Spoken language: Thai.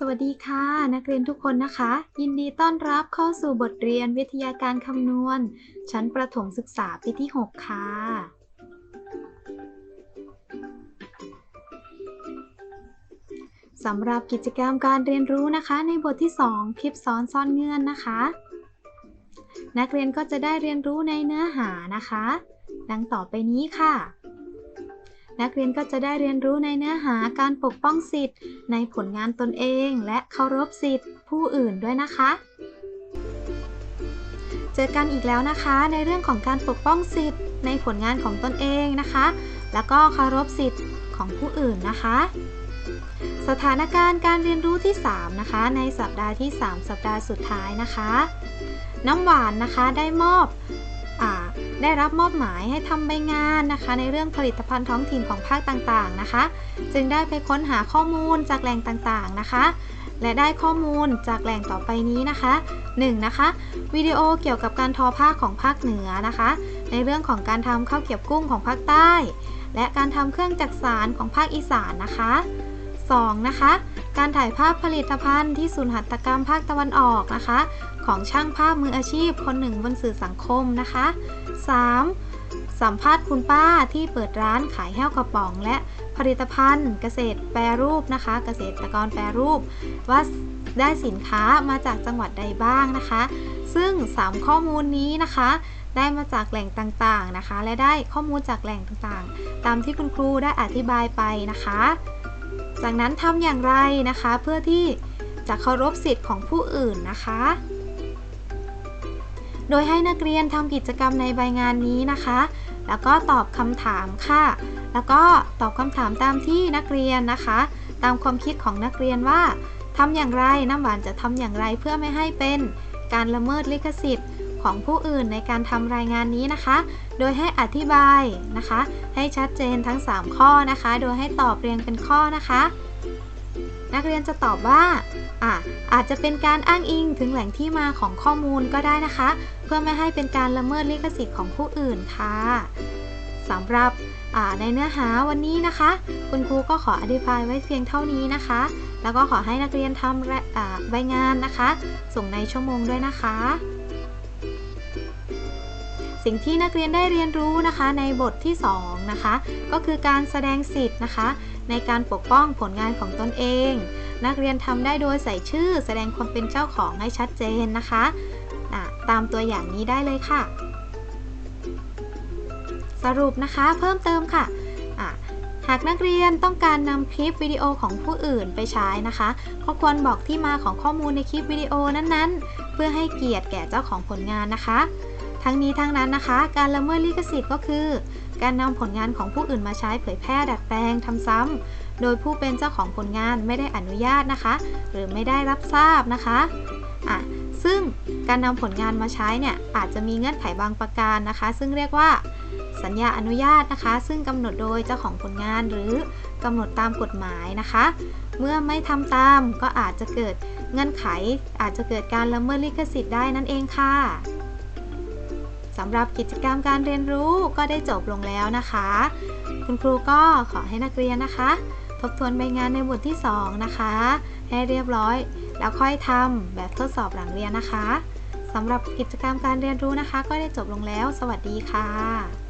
สวัสดีค่ะ นักเรียนทุกคนนะคะ ยินดีต้อนรับเข้าสู่บทเรียนวิทยาการคำนวณ ชั้นประถมศึกษาปีที่ 6 ค่ะ สำหรับกิจกรรมการเรียนรู้นะคะ ในบทที่ 2 คลิปซ้อนซ่อนเงื่อนนะคะ นักเรียนก็จะได้เรียนรู้ในเนื้อหานะคะ ดังต่อไปนี้ค่ะ นักเรียนก็จะได้เรียนรู้ในเนื้อหาการปกป้องสิทธิ์ ในผลงานตนเอง และเคารพสิทธิ์ ผู้อื่นด้วยนะคะ เจอกันอีกแล้วนะคะ ในเรื่องของการปกป้องสิทธิ์ ในผลงานของตนเองนะคะ แล้วก็เคารพสิทธิ์ของผู้อื่นนะคะ สถานการณ์การเรียนรู้ที่ 3 นะคะ ในสัปดาห์ที่ 3 สัปดาห์สุดท้ายนะคะ น้ำหวานนะคะได้มอบ ได้รับมอบหมายให้ทำใบงานนะคะ ในเรื่องผลิตภัณฑ์ท้องถิ่นของภาคต่างๆนะคะ จึงได้ไปค้นหาข้อมูลจากแหล่งต่างๆนะคะ และได้ข้อมูลจากแหล่งต่อไปนี้นะคะ 1. นะคะวิดีโอเกี่ยวกับการทอผ้าของภาคเหนือนะคะ ในเรื่องของการทำข้าวเกรียบกุ้งของภาคใต้ และการทำเครื่องจักสานของภาคอีสานนะคะ 2. นะคะ การถ่ายภาพผลิตภัณฑ์ที่ศูนย์หัตถกรรมภาคตะวันออกนะคะ ของช่างภาพมืออาชีพคนหนึ่งบนสื่อสังคมนะคะ 3. สัมภาษณ์คุณป้าที่เปิดร้านขายแห้วกระป๋อง และผลิตภัณฑ์ เกษตรแปรรูปนะคะ เกษตรกรแปรรูป ว่าได้สินค้ามาจากจังหวัดใดบ้างนะคะ ซึ่ง 3 ข้อมูลนี้นะคะได้มาจากแหล่งต่างๆนะคะ และได้ข้อมูลจากแหล่งต่างๆ ตามที่คุณครูได้อธิบายไปนะคะ จากนั้นทำอย่างไรนะคะ เพื่อที่จะเคารพสิทธิ์ของผู้อื่นนะคะ โดยให้นักเรียนทำกิจกรรมในใบงานนี้นะคะ แล้วก็ตอบคำถามค่ะ แล้วก็ตอบคำถามตามที่นักเรียนนะคะ ตามความคิดของนักเรียนว่าทำอย่างไรน้ำหวานจะทำอย่างไรเพื่อไม่ให้เป็นการละเมิดลิขสิทธิ์ของผู้อื่นในการทำรายงานนี้นะคะ โดยให้อธิบายนะคะ ให้ชัดเจนทั้ง 3 ข้อนะคะ โดยให้ตอบเรียงเป็นข้อนะคะ นักเรียนจะตอบว่าอะอาจจะเป็นการอ้างอิงถึงแหล่งที่มาของข้อมูลก็ได้นะคะ เพื่อไม่ให้เป็นการละเมิดลิขสิทธิ์ของผู้อื่นค่ะสำหรับในเนื้อหาวันนี้นะคะ คุณครูก็ขออธิบายไว้เพียงเท่านี้นะคะ แล้วก็ขอให้นักเรียนทำใบงานนะคะ ส่งในชั่วโมงด้วยนะคะ สิ่งที่นักเรียนได้เรียนรู้นะคะในบทที่2นะคะก็คือการแสดงสิทธิ์นะคะ ในการปกป้องผลงานของตนเอง นักเรียนทำได้โดยใส่ชื่อแสดงความเป็นเจ้าของให้ชัดเจนนะคะะตามตัวอย่างนี้ได้เลยค่ะ สรุปนะคะเพิ่มเติมค่ะะหากนักเรียนต้องการนำคลิปวิดีโอของผู้อื่นไปใช้นะคะ ก็ควรบอกที่มาของข้อมูลในคลิปวิดีโอนั้นๆ เพื่อให้เกียรติแก่เจ้าของผลงานนะคะ ทั้งนี้ทั้งนั้นนะคะ การละเมิดลิขสิทธิ์ก็คือ การนำผลงานของผู้อื่นมาใช้เผยแพร่ดัดแปลงทำซ้ำโดยผู้เป็นเจ้าของผลงานไม่ได้อนุญาตนะคะ หรือไม่ได้รับทราบนะคะอะซึ่งการนำผลงานมาใช้เนี่ยอาจจะมีเงื่อนไขบางประการนะคะ ซึ่งเรียกว่าสัญญาอนุญาตนะคะ ซึ่งกำหนดโดยเจ้าของผลงานหรือกำหนดตามกฎหมายนะคะ เมื่อไม่ทำตามก็อาจจะเกิดเงื่อนไข อาจจะเกิดการละเมิดลิขสิทธิ์ได้นั่นเองค่ะ สำหรับกิจกรรมการเรียนรู้ก็ได้จบลงแล้วนะคะ คุณครูก็ขอให้นักเรียนนะคะ ทบทวนใบงานในบทที่ 2 นะคะ ให้เรียบร้อย แล้วค่อยทำแบบทดสอบหลังเรียนนะคะสำหรับกิจกรรมการเรียนรู้นะคะ ก็ได้จบลงแล้ว สวัสดีค่ะ